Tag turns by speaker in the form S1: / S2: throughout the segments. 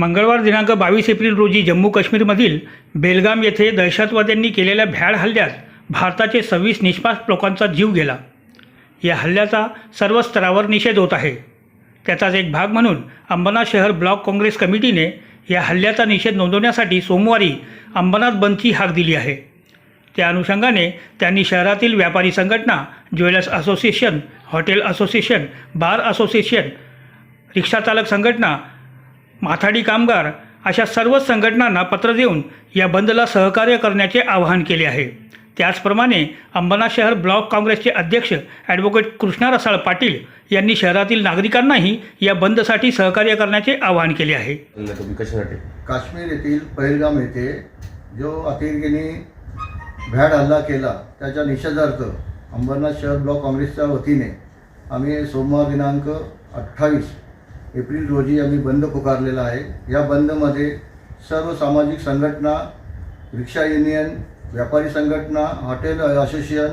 S1: मंगळवार दिनांक बावीस एप्रिल रोजी जम्मू काश्मीरमधील बेलगाम येथे दहशतवाद्यांनी केलेल्या भ्याड हल्ल्यात भारताचे सव्वीस निष्पाप लोकांचा जीव गेला. या हल्ल्याचा सर्व स्तरावर निषेध होत आहे. त्याचाच एक भाग म्हणून अंबरनाथ शहर ब्लॉक काँग्रेस कमिटीने या हल्ल्याचा निषेध नोंदवण्यासाठी सोमवारी अंबरनाथ बंदची हाक दिली आहे. त्या अनुषंगाने त्यांनी शहरातील व्यापारी संघटना jewellers association hotel association bar association रिक्षाचालक संघटना माथाडी कामगार अशा सर्वच संघटनांना पत्र देऊन या बंदला सहकार्य करण्याचे आवाहन केले आहे. त्याचप्रमाणे अंबरनाथ शहर ब्लॉक काँग्रेसचे अध्यक्ष ॲडव्होकेट कृष्णा रसाळ पाटील यांनी शहरातील नागरिकांनाही या बंदसाठी सहकार्य करण्याचे आवाहन केले आहे.
S2: म्हणलं तुम्ही कशासाठी?
S3: काश्मीर येथील पहिलगाम येथे जो अतिरेकीने भ्याड हल्ला केला त्याच्या निषेधार्थ अंबरनाथ शहर ब्लॉक काँग्रेसच्या वतीने आम्ही सोमवार दिनांक अठ्ठावीस एप्रिल रोजी आम्ही बंद पुकारलेला आहे. या बंदमध्ये सर्व सामाजिक संघटना रिक्षा युनियन व्यापारी संघटना हॉटेल असोसिएशन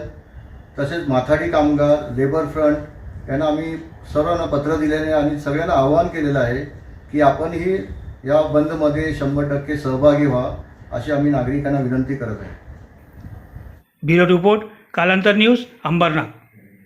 S3: तसेच माथाडी कामगार लेबर फ्रंट यांना आम्ही सर्वांना पत्र दिलेले आणि सगळ्यांना आवाहन केलेलं आहे की आपणही या बंदमध्ये शंभर टक्के सहभागी व्हा अशी आम्ही नागरिकांना विनंती करत आहे.
S1: Bureau report Kalantar news Ambernath.